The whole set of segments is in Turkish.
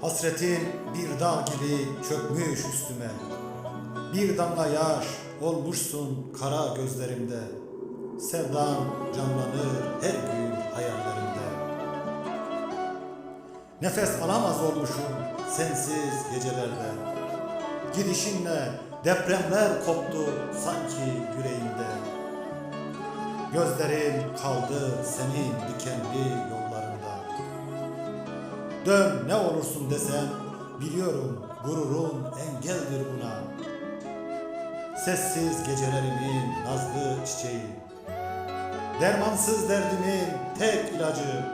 Hasretin bir dağ gibi çökmüş üstüme. Bir damla yaş olmuşsun kara gözlerimde. Sevdan canlanır her gün hayallerimde. Nefes alamaz olmuşum sensiz gecelerde. Gidişinle depremler koptu sanki yüreğimde. Gözlerim kaldı senin dikenli yollarında. Dön ne olursun desem biliyorum gururun engeldir buna. Sessiz gecelerimin nazlı çiçeği. Dermansız derdimin tek ilacı.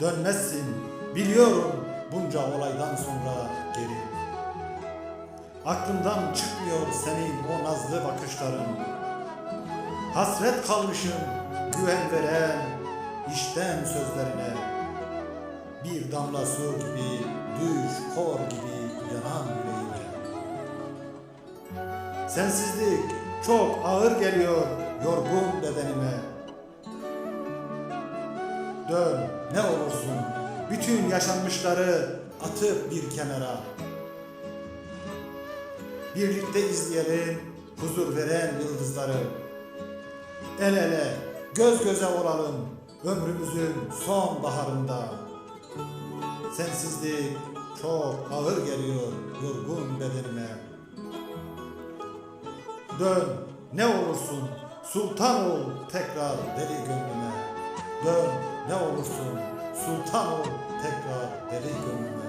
Dönmezsin biliyorum bunca olaydan sonra geri. Aklımdan çıkmıyor senin o nazlı bakışların. Hasret kalmışım güven veren işten sözlerine. Bir damla su gibi düş kor gibi yanan yüreğime. Sensizlik çok ağır geliyor yorgun bedenime. Dön ne olursun bütün yaşanmışları atıp bir kenara. Birlikte izleyelim huzur veren yıldızları. El ele göz göze olalım ömrümüzün son baharında. Sensizlik çok ağır geliyor yorgun bedenime. Dön ne olursun sultan ol tekrar deli gönlüme. Dön ne olursun sultan ol tekrar deli gönlüme.